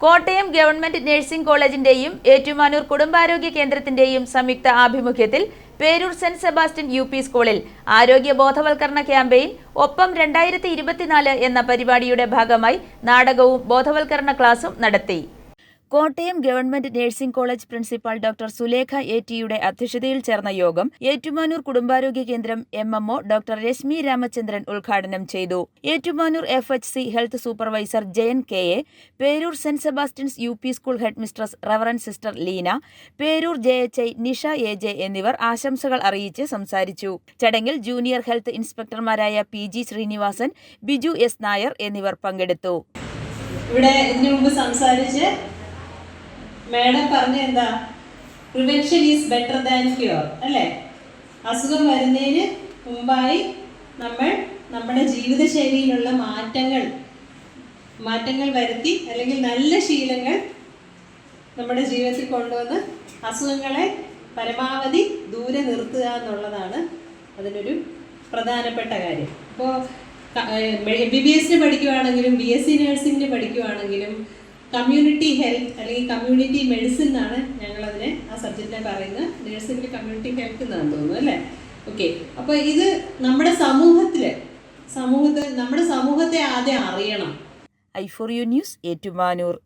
Kottayam government nursing കോളേജിന്റെയും ഏറ്റുമാനൂർ കുടുംബാരോഗ്യ കേന്ദ്രത്തിന്റെയും സംയുക്ത ആഭിമുഖ്യത്തിൽ Perur saint Sebastian U P സ്കൂളിൽ ആരോഗ്യ ബോധവൽക്കരണ ക്യാമ്പയിൻ ഒപ്പം രണ്ടായിരത്തി എന്ന പരിപാടിയുടെ ഭാഗമായി നാടകവും ബോധവൽക്കരണ ക്ലാസും നടത്തി. Kottayam government nursing college principal doctor Sulekha A ടിയുടെ അധ്യക്ഷതയിൽ ചേർന്ന യോഗം ഏറ്റുമാനൂർ കുടുംബാരോഗ്യ കേന്ദ്രം M MO doctor Reshmi Ramachandran ഉദ്ഘാടനം ചെയ്തു. Ettumanoor F H C health supervisor Jayan K A Perur saint Sebastians U P school headmistress reverend sister Leena Perur J H I Nisha A J എന്നിവർ ആശംസകൾ അറിയിച്ച് സംസാരിച്ചു. ചടങ്ങിൽ junior health ഇൻസ്പെക്ടർമാരായ P G Sreenivasan Biju S Nair എന്നിവർ പങ്കെടുത്തു. ഇവിടെ ഇതിനു മുമ്പ് സംസാരിച്ച് മാഡം പറഞ്ഞ എന്താ prevention is better than cure അല്ലേ? അസുഖം വരുന്നതിന് മുമ്പായി നമ്മൾ നമ്മുടെ ജീവിതശൈലിയിലുള്ള മാറ്റങ്ങൾ മാറ്റങ്ങൾ വരുത്തി അല്ലെങ്കിൽ നല്ല ശീലങ്ങൾ നമ്മുടെ ജീവിതത്തിൽ കൊണ്ടുവന്ന് അസുഖങ്ങളെ പരമാവധി ദൂരെ നിർത്തുക എന്നുള്ളതാണ് അതിനൊരു പ്രധാനപ്പെട്ട കാര്യം. ഇപ്പോൾ എം ബി ബി എസിന് പഠിക്കുവാണെങ്കിലും ബി എസ് സി നഴ്സിംഗിന് പഠിക്കുവാണെങ്കിലും കമ്മ്യൂണിറ്റി ഹെൽത്ത് അല്ലെങ്കിൽ കമ്മ്യൂണിറ്റി മെഡിസിൻ എന്നാണ് ഞങ്ങളതിനെ ആ സബ്ജക്റ്റിനെ പറയുന്നത്. നേഴ്സിംഗിൽ കമ്മ്യൂണിറ്റി ഹെൽത്ത് എന്നാണ് തോന്നുന്നു അല്ലേ? ഓക്കെ അപ്പോൾ ഇത് നമ്മുടെ സമൂഹത്തിൽ സമൂഹത്തിൽ നമ്മുടെ സമൂഹത്തെ ആദ്യം അറിയണം. I for you news Ettumanoor.